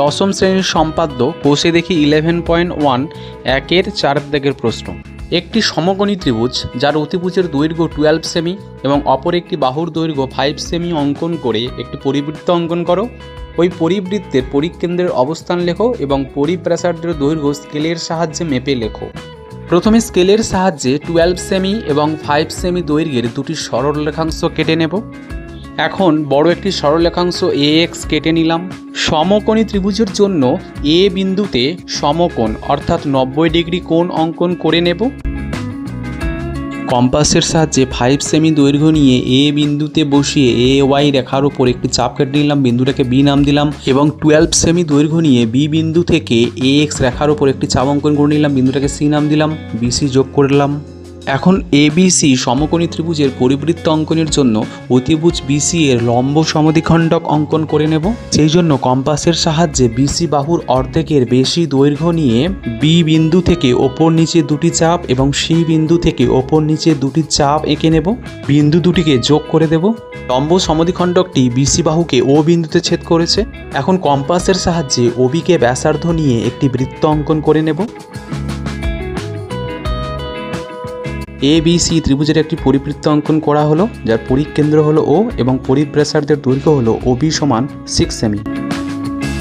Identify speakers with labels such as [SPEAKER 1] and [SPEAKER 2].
[SPEAKER 1] দশম শ্রেণির সম্পাদ্য কোষে দেখি ইলেভেন পয়েন্ট ওয়ান একের চার দাগের প্রশ্ন। একটি সমকোণী ত্রিভুজ যার অতিভুজের দৈর্ঘ্য টুয়েলভ সেমি এবং অপর একটি বাহুর দৈর্ঘ্য ফাইভ সেমি অঙ্কন করে একটি পরিবৃত্ত অঙ্কন করো। ওই পরিবৃত্তের পরিকেন্দ্রের অবস্থান লেখো এবং পরিপ্রাসার্যের দৈর্ঘ্য স্কেলের সাহায্যে মেপে লেখো। প্রথমে স্কেলের সাহায্যে টুয়েলভ সেমি এবং ফাইভ সেমি দৈর্ঘ্যের দুটি সরল রেখাংশ কেটে নেব। এখন বড় একটি সরলরেখাংশ এ এক্স কেটে নিলাম। সমকোণী ত্রিভুজের জন্য এ বিন্দুতে সমকোণ, অর্থাৎ নব্বই ডিগ্রি কোণ অঙ্কন করে নেব। কম্পাসের সাহায্যে ফাইভ সেমি দৈর্ঘ্য নিয়ে এ বিন্দুতে বসিয়ে এ ওয়াই রেখার উপর একটি চাপ কেটে নিলাম, বিন্দুটাকে বি নাম দিলাম এবং টুয়েলভ সেমি দৈর্ঘ্য নিয়ে বি বিন্দু থেকে এ এক্স রেখার উপর একটি চাপ অঙ্কন করে নিলাম, বিন্দুটাকে সি নাম দিলাম বিসি যোগ করলাম এখন এবিসি সমকোণী ত্রিভুজের পরিবৃত্ত অঙ্কনের জন্য অতিভুজ বিসি এর লম্ব সমদ্বিখণ্ডক অঙ্কন করে নেব। সেই জন্য কম্পাসের সাহায্যে বিসি বাহুর অর্ধেকের বেশি দৈর্ঘ্য নিয়ে বি বিন্দু থেকে ওপর নিচে দুটি চাপ এবং সি বিন্দু থেকে ওপর নিচে দুটি চাপ এঁকে নেব। বিন্দু দুটিকে যোগ করে দেব। লম্ব সমদ্বিখণ্ডকটি বিসি বাহুকে ও বিন্দুতে ছেদ করেছে। এখন কম্পাসের সাহায্যে ওবিকে ব্যাসার্ধ নিয়ে একটি বৃত্ত অঙ্কন করে নেব। এ বি সি ত্রিভুজের একটি পরিবৃত্ত অঙ্কন করা হলো, যার পরিকেন্দ্র হলো ও এবং পরিব্রেসারদের দৈর্ঘ্য হলো ও বি সমান সিক্স সেমি